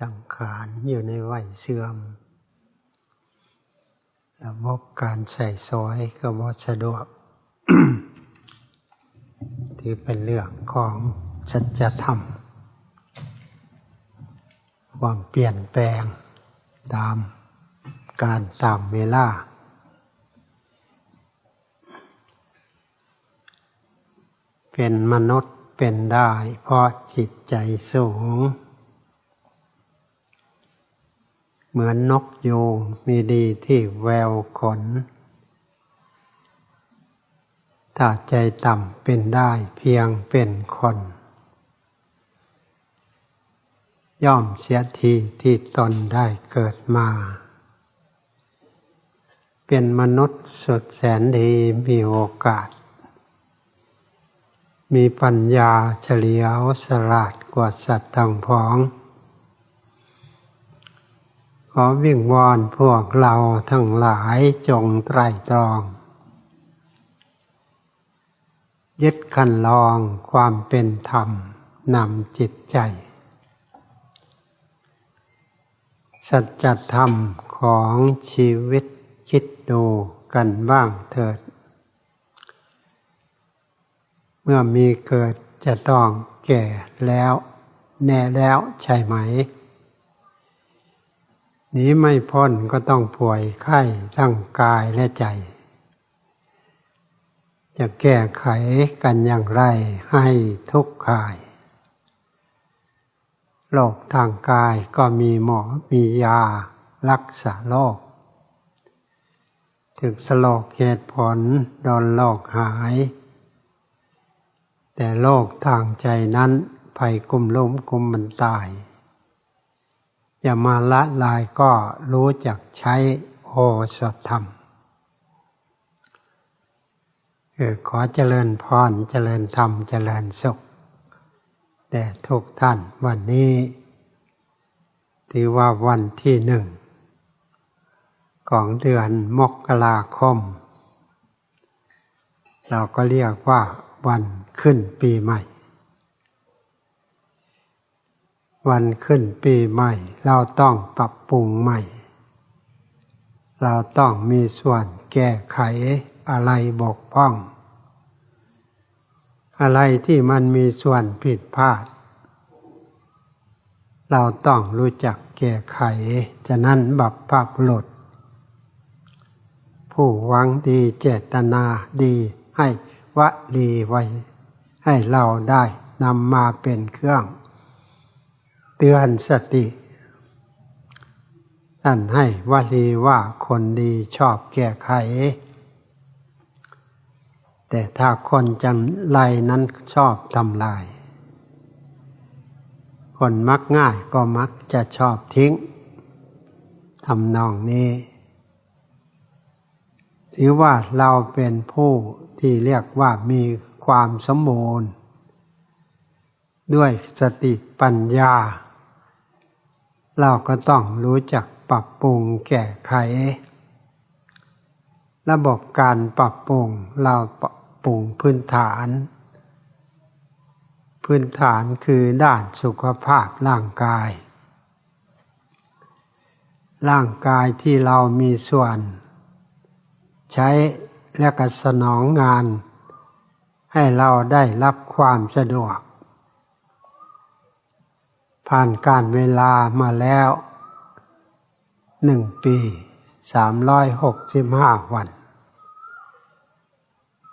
สังขารอยู่ในวัยเสื่อมระบบการใส่ซอยก็บ่สะดวก ถือเป็นเรื่องของสัจธรรม ความเปลี่ยนแปลงตามการตามเวลา เป็นมนุษย์เป็นได้เพราะจิตใจสูง เหมือนนกยูงมีดีที่แววขน ถ้าใจต่ำเป็นได้เพียงเป็นคน ย่อมเสียทีที่ตนได้เกิดมา เป็นมนุษย์สุดแสนดีมีโอกาส มีปัญญาเฉลียวสลาดกว่าสัตว์ทั้งพ้อง ขอวิ่งวอนพวกเราทั้งหลายจงไตรตรอง ยึดคันลองความเป็นธรรมนำจิตใจ สัจธรรมของชีวิตคิดดูกันบ้างเถิด เมื่อมีเกิดจะต้องแก่แล้ว แน่แล้วใช่ไหม หนีไม่พ้นก็ต้องป่วยไข้ทั้งกายและใจ จะแก้ไขกันอย่างไรให้ทุกข์กายโรคทางกายก็มีหมอมียารักษาโรคถึกสโลกเหตุผลโดนโรคหาย แต่โรคทางใจนั้นภัยกุมล้มกุมมันตาย อย่ามาละลายก็รู้จักใช้โอสถธรรมเออขอเจริญพรเจริญธรรมเจริญสุข แต่ทุกท่านวันนี้ถือว่าวันที่หนึ่ง ของเดือนมกราคม เราก็เรียกว่าวันขึ้นปีใหม่ วันขึ้นปีใหม่ เราต้องปรับปรุงใหม่ เราต้องมีส่วนแก้ไขอะไรบกพร่อง อะไรที่มันมีส่วนผิดพลาด เราต้องรู้จักแก้ไข จะนั้นบัพพบุรุษผู้หวังดีเจตนาดีให้วลีไว้ ให้เราได้นำมาเป็นเครื่อง ตือนสติท่านให้วลีว่าคนดีชอบแก้ไข แต่ถ้าคนจังไรนั้นชอบทำลาย คนมักง่ายก็มักจะชอบทิ้งทำนองนี้ ถือว่าเราเป็นผู้ที่เรียกว่ามีความสมบูรณ์ ด้วยสติปัญญา เราก็ต้องรู้จักปรับปรุงแก้ไข ระบบการปรับปรุงเราปรับปรุงพื้นฐาน พื้นฐานคือด้านสุขภาพร่างกาย ร่างกายที่เรามีส่วน ใช้และก็สนองงาน ให้เราได้รับความสะดวก ผ่านการเวลามาแล้วหนึ่งปีสามร้อยหกสิบห้าวัน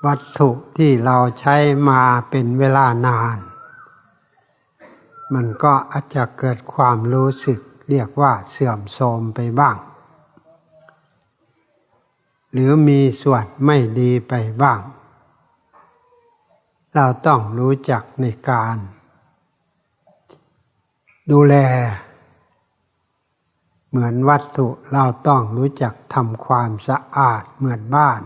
วัตถุที่เราใช้มาเป็นเวลานาน มันก็อาจจะเกิดความรู้สึกเรียกว่าเสื่อมโทรมไปบ้าง หรือมีส่วนไม่ดีไปบ้าง เราต้องรู้จักในการ ดูแล เหมือนวัตถุเราต้องรู้จักทำความสะอาดเหมือนบ้าน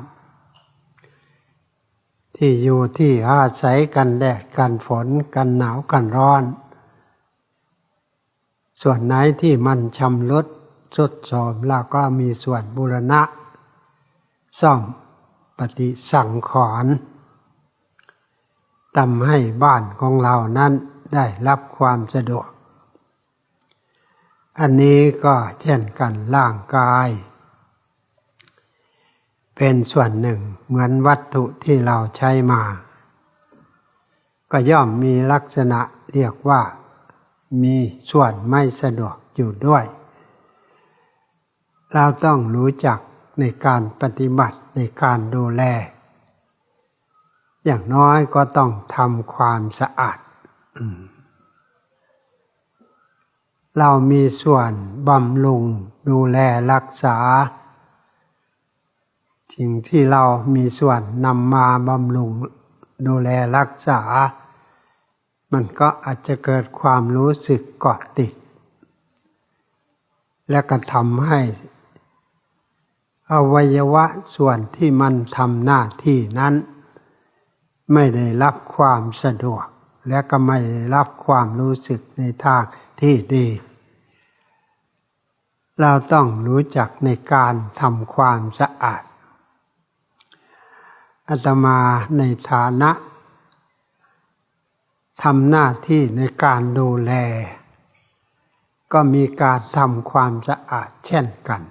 ที่อยู่ที่อาศัยกันแดดกันฝนกันหนาวกันร้อน ส่วนไหนที่มันชำรุดสุดโทรมเราก็มีส่วนบูรณะ ซ่อมปฏิสังขอนทำให้บ้านของเรานั้นได้รับความสะดวก อันนี้ก็เช่นกันร่างกาย เป็นส่วนหนึ่งเหมือนวัตถุที่เราใช้มา ก็ย่อมมีลักษณะเรียกว่า มีส่วนไม่สะดวกอยู่ด้วย เราต้องรู้จักในการปฏิบัติในการดูแล อย่างน้อยก็ต้องทำความสะอาด เรามีส่วนบำรุงดูแลรักษาสิ่งที่เรามีส่วนนำมาบำรุงดูแลรักษา มันก็อาจจะเกิดความรู้สึกเกาะติด และก็ทำให้อวัยวะส่วนที่มันทำหน้าที่นั้น ไม่ได้รับความสะดวก และก็ไม่ได้รับความรู้สึกในทาง ที่ดี เราต้องรู้จักในการทำความสะอาดอาตมาในฐานะทำหน้าที่ในการดูแล ก็มีการทำความสะอาดเช่นกัน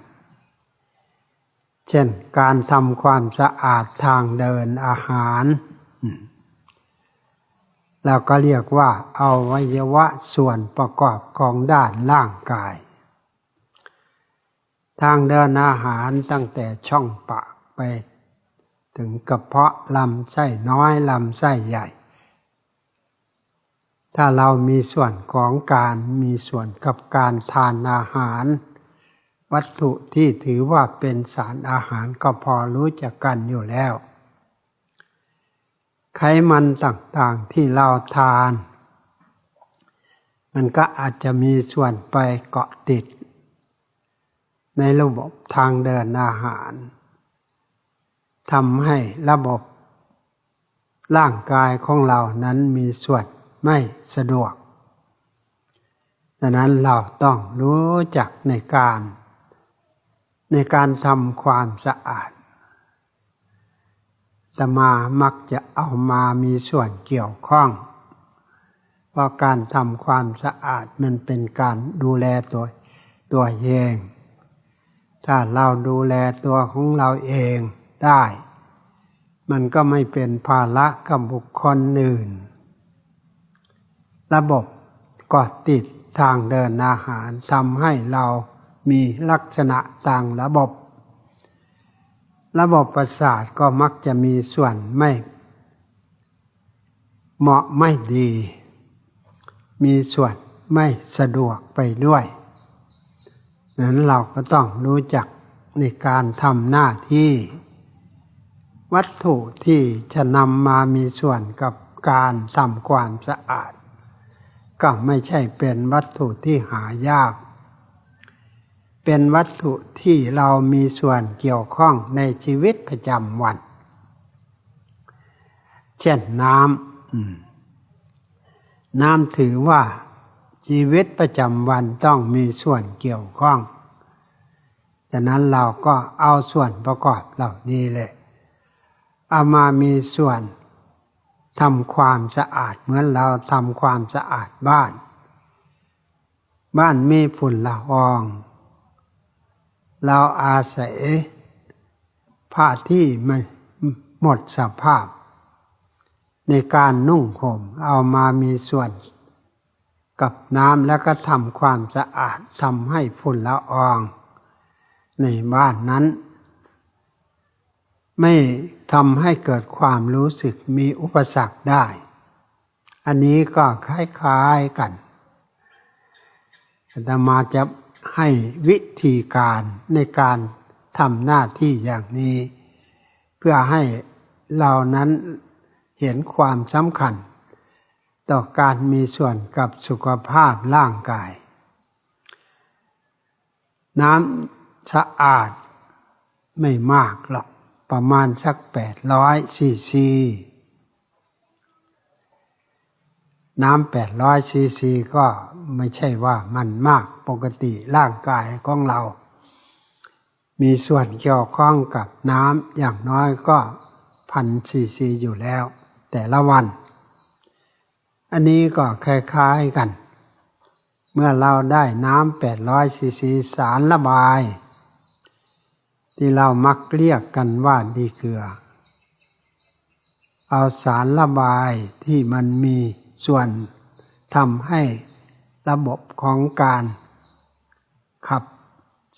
เช่นการทำความสะอาดทางเดินอาหาร เราก็เรียกว่าเอาวัยวะส่วนประกอบของด้านร่างกาย ทางเดินอาหารตั้งแต่ช่องปากไป ถึงกระเพาะลำไส้น้อยลำไส้ใหญ่ ถ้าเรามีส่วนของการมีส่วนกับการทานอาหาร วัตถุที่ถือว่าเป็นสารอาหารก็พอรู้จักกันอยู่แล้ว ไขมันต่างๆที่เราทาน มันก็อาจจะมีส่วนไปเกาะติด ในระบบทางเดินอาหารทำให้ระบบ ร่างกายของเรานั้นมีส่วนไม่สะดวกดังนั้นเราต้องรู้จักในการ ในการทำความสะอาด ตมามักจะเอามามีส่วนเกี่ยวข้องเพราะการทำความสะอาดมันเป็นการดูแลตัวตัวเอง ถ้าเราดูแลตัวของเราเองได้ มันก็ไม่เป็นภาระกับบุคคลอื่น ระบบกอดติดทางเดินอาหารทำให้เรามีลักษณะต่างระบบ ระบบประสาทก็มักจะมีส่วนไม่ เหมาะไม่ดี มีส่วนไม่สะดวกไปด้วยนั้นเราก็ต้องรู้จักในการทำหน้าที่ วัตถุที่จะนำมามีส่วนกับการทำความสะอาด ก็ไม่ใช่เป็นวัตถุที่หายาก เป็นวัตถุที่เรามีส่วนเกี่ยวข้องในชีวิตประจำวัน เช่นน้ำน้ำถือว่าชีวิตประจำวันต้องมีส่วนเกี่ยวข้องดังนั้นเราก็เอาส่วนประกอบเหล่านี้เลยเอามามีส่วนทำความสะอาดเหมือนเราทำความสะอาดบ้าน บ้านมีฝุ่นละออง เราอาศัยผ้าที่ไม่หมดสภาพ ในการนุ่งห่มเอามามีส่วนกับน้ำแล้วก็ทำความสะอาดทำให้ฝุ่นละออง ในบ้านนั้น ไม่ทำให้เกิดความรู้สึกมีอุปสรรคได้ อันนี้ก็คล้ายๆกันแต่มาจะ ให้วิธีการในการทำหน้าที่อย่างนี้ เพื่อให้เรานั้นเห็นความสำคัญ ต่อการมีส่วนกับสุขภาพร่างกาย น้ำสะอาดไม่มากหรอกประมาณสักแปดร้อยซีซีน้ำแปดร้อยซีซีก็ไม่ใช่ว่ามันมาก ปกติร่างกายของเรา มีส่วนเกี่ยวข้องกับน้ำอย่างน้อยก็พันซีซีอยู่แล้ว แต่ละวัน อันนี้ก็คล้ายๆกัน เมื่อเราได้น้ำแปดร้อยซีซีสารระบาย ที่เรามักเรียกกันว่าดีเกลือ เอาสารระบายที่มันมีส่วนทำให้ระบบของการ ขับ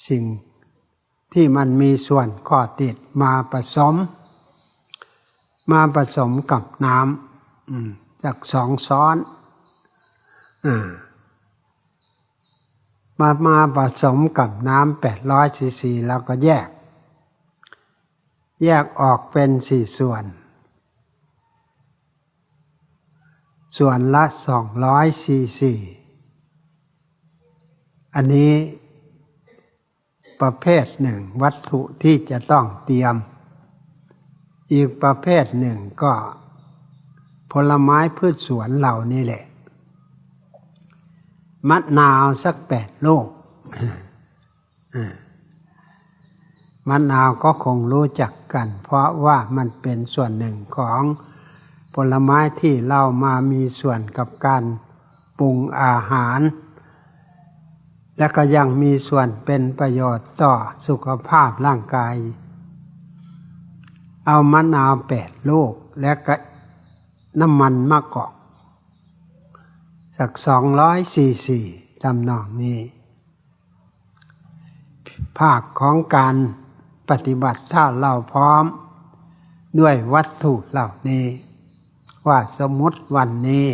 สิ่งที่มันมีส่วนก่อติดมาผสม มาผสมกับน้ำจากสองซ้อนอมามาผสมกับน้ำแปดร้อยซีซีแล้วก็แยก แยกออกเป็นสี่ส่วน ส่วนละสองร้อยซีซีอันนี้ ประเภทหนึ่งวัตถุที่จะต้องเตรียม อีกประเภทหนึ่งก็ผลไม้พืชสวนเหล่านี้แหละ มะนาวสักแปดลูกมะนาวก็คงรู้จักกัน เพราะว่ามันเป็นส่วนหนึ่งของผลไม้ที่เรามามีส่วนกับการปรุงอาหาร และก็ยังมีส่วนเป็นประโยชน์ต่อสุขภาพร่างกาย เอามะนาวแปดลูก และก็น้ำมันมะกอกสักสองร้อยสี่สี่ตำนองนี้ ภาคของการปฏิบัติถ้าเราพร้อม ด้วยวัตถุเหล่านี้ ว่าสมมติวันนี้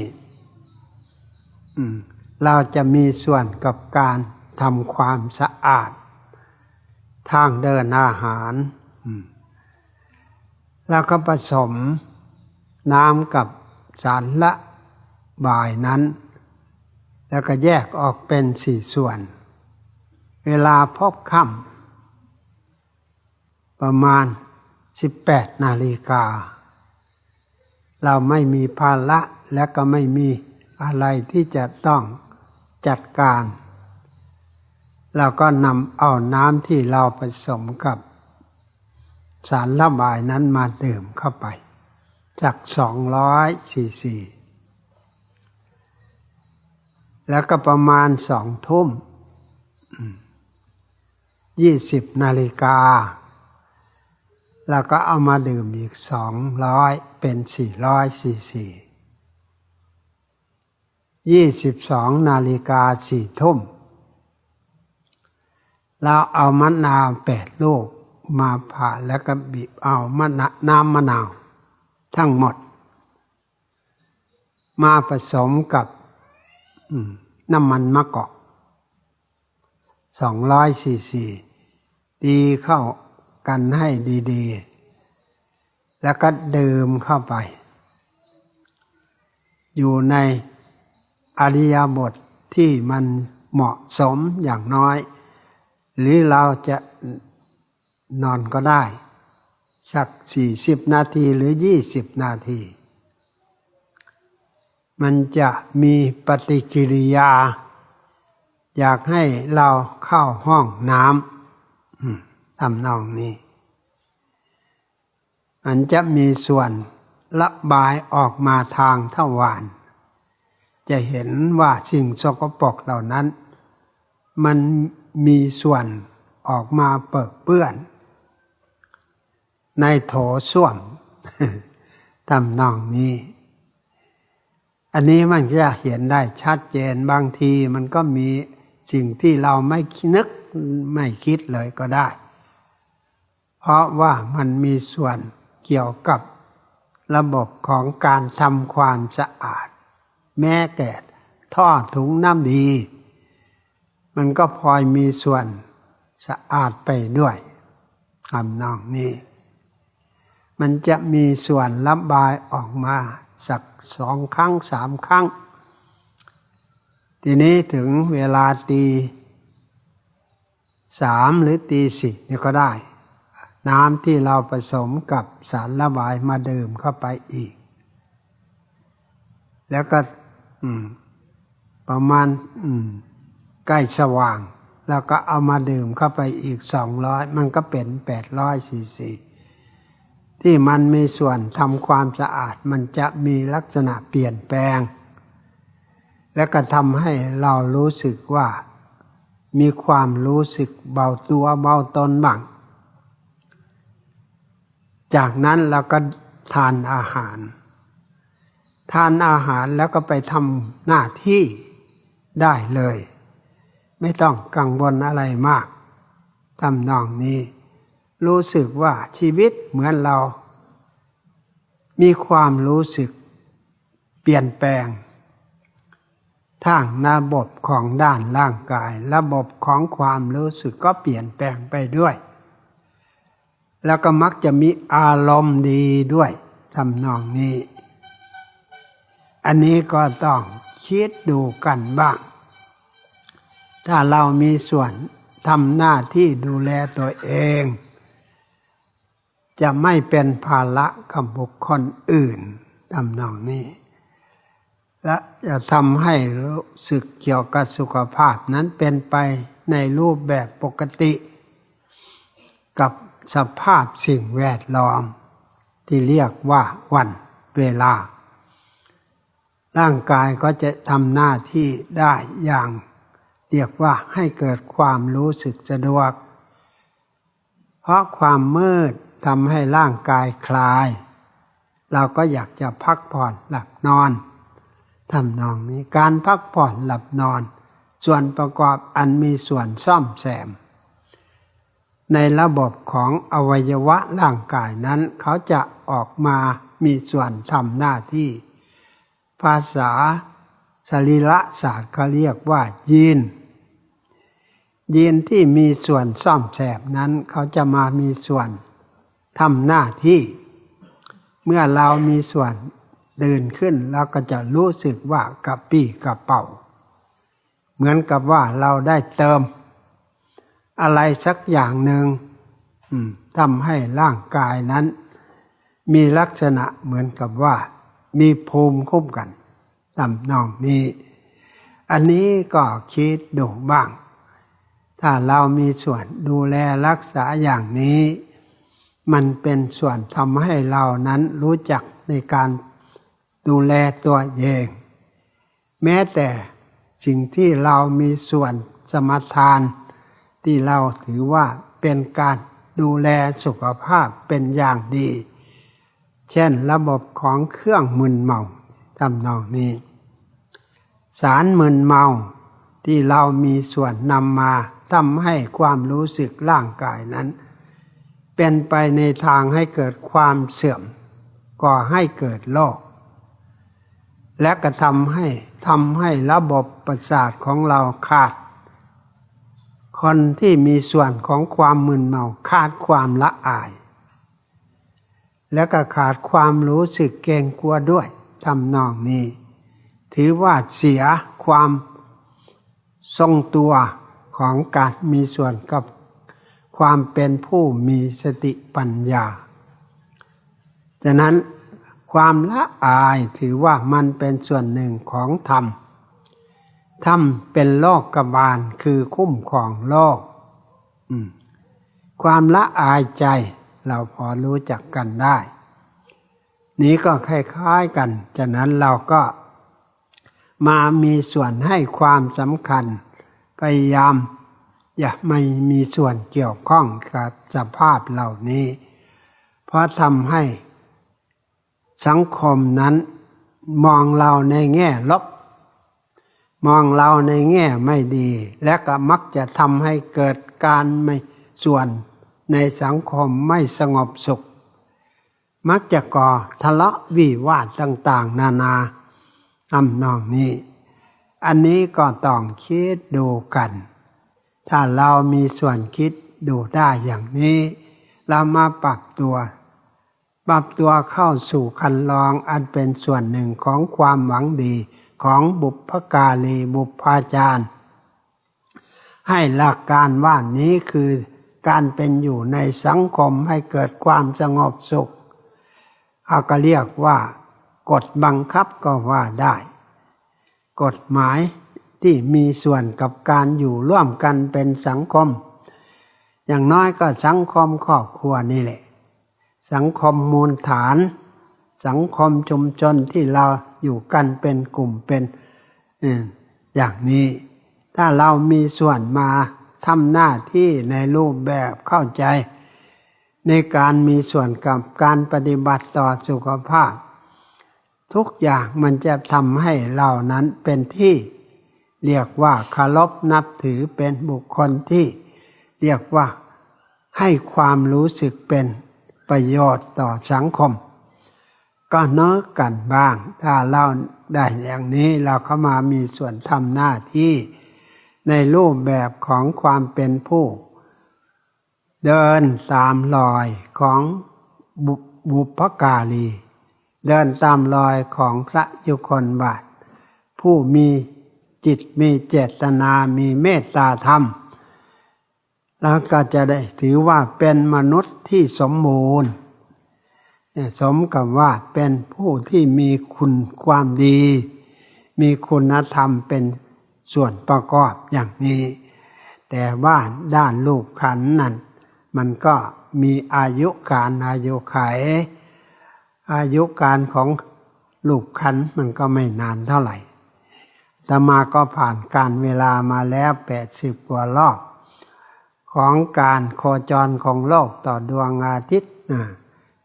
เราจะมีส่วนกับการทำความสะอาด ทางเดินอาหารแล้วก็ผสมน้ำกับสารละบายนั้น แล้วก็แยกออกเป็นสี่ส่วน เวลาพบค่ำประมาณ 18 นาฬิกา เราไม่มีภาระและก็ไม่มีอะไรที่จะต้อง จัดการเราก็นำเอาน้ำที่เราผสมกับ สารระบายนั้นมาดื่มเข้าไป จาก200ซีซีแล้วก็ประมาณสองทุ่มยี่สิบนาฬิกา แล้วก็เอามาดื่มอีกสองร้อยเป็นสี่ร้อยสี่สี่ ยี่สิบสองนาฬิกาสี่ทุ่ม เราเอามะนาวแปดลูกมาผ่าแล้วก็บีบเอามะนาน้ำมะนาว ทั้งหมด มาผสมกับน้ำมันมะกอกสองร้อยสี่สี่ดีเข้ากันให้ดีๆ แล้วก็ดื่มเข้าไป อยู่ใน อริยบทที่มันเหมาะสมอย่างน้อย หรือเราจะนอนก็ได้ สักสี่สิบนาทีหรือยี่สิบนาที มันจะมีปฏิกิริยา อยากให้เราเข้าห้องน้ำทำนองนี้มันจะมีส่วนระบายออกมาทางทวาร จะเห็นว่าสิ่งสกปรกเหล่านั้น มันมีส่วนออกมาเปิดเปื้อน ในโถส้วมทำนองนี้ อันนี้มันจะเห็นได้ชัดเจนบางทีมันก็มีสิ่งที่เราไม่นึกไม่คิดเลยก็ได้ เพราะว่ามันมีส่วนเกี่ยวกับระบบของการทำความสะอาด แม้แต่ท่อถุงน้ำดี มันก็พลอยมีส่วนสะอาดไปด้วยคำนองนี้ มันจะมีส่วนระบายออกมาสักสองครั้งสามครั้ง ทีนี้ถึงเวลาตีสามหรือตีสี่นี่ก็ได้ น้ำที่เราผสมกับสารละบายมาดื่มเข้าไปอีก แล้วก็ ประมาณใกล้สว่าง แล้วก็เอามาดื่มเข้าไปอีกสองร้อยมันก็เป็นแปดร้อยสี่สี่ที่มันมีส่วนทำความสะอาดมันจะมีลักษณะเปลี่ยนแปลง และก็ทำให้เรารู้สึกว่า มีความรู้สึกเบาตัวเบาตนบ้างจากนั้นเราก็ทานอาหาร ทานอาหารแล้วก็ไปทำหน้าที่ได้เลย ไม่ต้องกังวลอะไรมากทำนองนี้ รู้สึกว่าชีวิตเหมือนเรา มีความรู้สึก เปลี่ยนแปลงทางระบบของด้านร่างกาย ระบบของความรู้สึกก็เปลี่ยนแปลงไปด้วย แล้วก็มักจะมีอารมณ์ดีด้วยทำนองนี้ อันนี้ก็ต้องคิดดูกันบ้าง ถ้าเรามีส่วนทำหน้าที่ดูแลตัวเอง จะไม่เป็นภาระกับบุคคลอื่นทำนองนี้ และจะทำให้รู้สึกเกี่ยวกับสุขภาพนั้นเป็นไปในรูปแบบปกติ กับสภาพสิ่งแวดล้อม ที่เรียกว่าวันเวลา ร่างกายก็จะทำหน้าที่ได้อย่าง เรียกว่าให้เกิดความรู้สึกสะดวก เพราะความมืดทำให้ร่างกายคลาย เราก็อยากจะพักผ่อนหลับนอนทำนองนี้การพักผ่อนหลับนอน ส่วนประกอบอันมีส่วนซ่อมแซม ในระบบของอวัยวะร่างกายนั้น เขาจะออกมามีส่วนทำหน้าที่ ภาษาสรีระศาสตร์เขาเรียกว่ายีน ยีนที่มีส่วนซ่อมแซมนั้นเขาจะมามีส่วนทำหน้าที่ เมื่อเรามีส่วนตื่นขึ้นเราก็จะรู้สึกว่ากระปี้กระเป๋า เหมือนกับว่าเราได้เติม อะไรสักอย่างหนึ่งทำให้ร่างกายนั้น มีลักษณะเหมือนกับว่า มีภูมิคุ้มกันตำนองนี้ อันนี้ก็คิดดูบ้าง ถ้าเรามีส่วนดูแลรักษาอย่างนี้ มันเป็นส่วนทำให้เรานั้นรู้จักในการดูแลตัวเอง แม้แต่สิ่งที่เรามีส่วนสมทาน ที่เราถือว่าเป็นการดูแลสุขภาพเป็นอย่างดี เช่นระบบของเครื่องมึนเมาทำนองนี้ สารมึนเมาที่เรามีส่วนนำมาทำให้ความรู้สึกร่างกายนั้น เป็นไปในทางให้เกิดความเสื่อมก่อให้เกิดโรคและก็ทำให้ทำให้ระบบประสาทของเราขาด คนที่มีส่วนของความมึนเมาขาดความละอาย และก็ขาดความรู้สึกเกรงกลัวด้วยทำนองนี้ ถือว่าเสียความทรงตัวของการมีส่วนกับความเป็นผู้มีสติปัญญาฉะนั้นความละอายถือว่ามันเป็นส่วนหนึ่งของธรรม ธรรมเป็นโลกกบาลคือคุ้มครองโลก ความละอายใจ เราพอรู้จักกันได้ นี้ก็คล้ายๆกัน ฉะนั้นเราก็มามีส่วนให้ความสำคัญ พยายามอย่าไม่มีส่วนเกี่ยวข้องกับสภาพเหล่านี้ เพราะทำให้สังคมนั้นมองเราในแง่ลบ มองเราในแง่ไม่ดี และก็มักจะทำให้เกิดการไม่ส่วน ในสังคมไม่สงบสุข มักจะก่อทะเลาะวิวาทต่างๆ นานาอำนองนี้ อันนี้ก็ต้องคิดดูกัน ถ้าเรามีส่วนคิดดูได้อย่างนี้ เรามาปรับตัวปรับตัวเข้าสู่คันลองอันเป็นส่วนหนึ่งของความหวังดีของบุพการีบุพาจารย์ ให้หลักการว่านี้คือ การเป็นอยู่ในสังคมให้เกิดความสงบสุขเขาก็เรียกว่ากฎบังคับก็ว่าได้ กฎหมายที่มีส่วนกับการอยู่ร่วมกันเป็นสังคม อย่างน้อยก็สังคมครอบครัวนี่แหละ สังคมมูลฐาน สังคมชุมชนที่เราอยู่กันเป็นกลุ่มเป็นอย่างนี้ ถ้าเรามีส่วนมา ทำหน้าที่ในรูปแบบเข้าใจ ในการมีส่วนกับการปฏิบัติต่อสุขภาพ ทุกอย่างมันจะทำให้เรานั้นเป็นที่เรียกว่าคารพนับถือเป็นบุคคลที่ เรียกว่าให้ความรู้สึกเป็นประโยชน์ต่อสังคม ก็เนิกกันบ้าง ถ้าเราได้อย่างนี้เราก็มามีส่วนทำหน้าที่ ในรูปแบบของความเป็นผู้ เดินตามรอยของบุบพการีเดินตามรอยของพระยุคนบาท ผู้มีจิตมีเจตนามีเมตตาธรรม แล้วก็จะได้ถือว่าเป็นมนุษย์ที่สมบูรณ์เนี่ยสมกับว่าเป็นผู้ที่มีคุณความดี มีคุณธรรมเป็น ส่วนประกอบอย่างนี้ แต่ว่าด้านรูปขันนั้น มันก็มีอายุการอายุไข อายุการของลูกขันมันก็ไม่นานเท่าไหร่แตมาก็ผ่านการเวลามาแล้วแปดสิบกว่ารอบ ของการโคจรของโลกต่อดวงอาทิตย์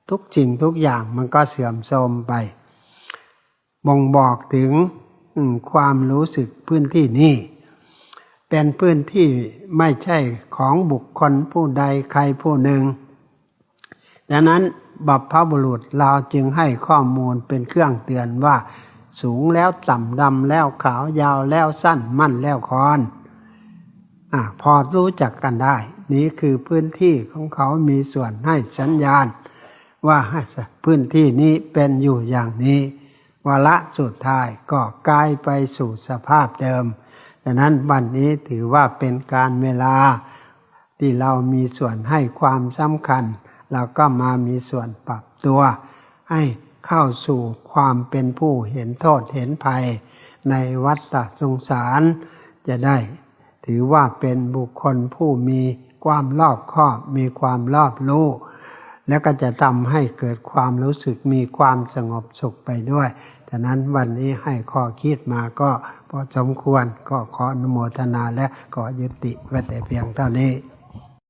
ทุกสิ่งทุกอย่างมันก็เสื่อมโทรมไป บ่งบอกถึง ความรู้สึกพื้นที่นี้เป็นพื้นที่ไม่ใช่ของบุคคลผู้ใดใครผู้หนึ่ง ดังนั้นบัพพบุรุษเราจึงให้ข้อมูลเป็นเครื่องเตือนว่า สูงแล้วต่ำดำแล้วขาวยาวแล้วสั้นมั่นแล้วคอนอพอรู้จักกันได้ นี่คือพื้นที่ของเขามีส่วนให้สัญญาณ ว่าพื้นที่นี้เป็นอยู่อย่างนี้ วาระสุดท้ายก็กลายไปสู่สภาพเดิมดังนั้นวันนี้ถือว่าเป็นการเวลาที่เรามีส่วนให้ความสำคัญ เราก็มามีส่วนปรับตัว ให้เข้าสู่ความเป็นผู้เห็นโทษเห็นภัย ในวัฏสงสาร จะได้ ถือว่าเป็นบุคคลผู้มีความรอบคอบมีความรอบรู้ แล้วก็จะทำให้เกิดความรู้สึกมีความสงบสุขไปด้วยดังนั้นวันนี้ให้ข้อคิดมาก็พอสมควรก็ขออนุโมทนาและขอยุติไว้แต่เพียงเท่านี้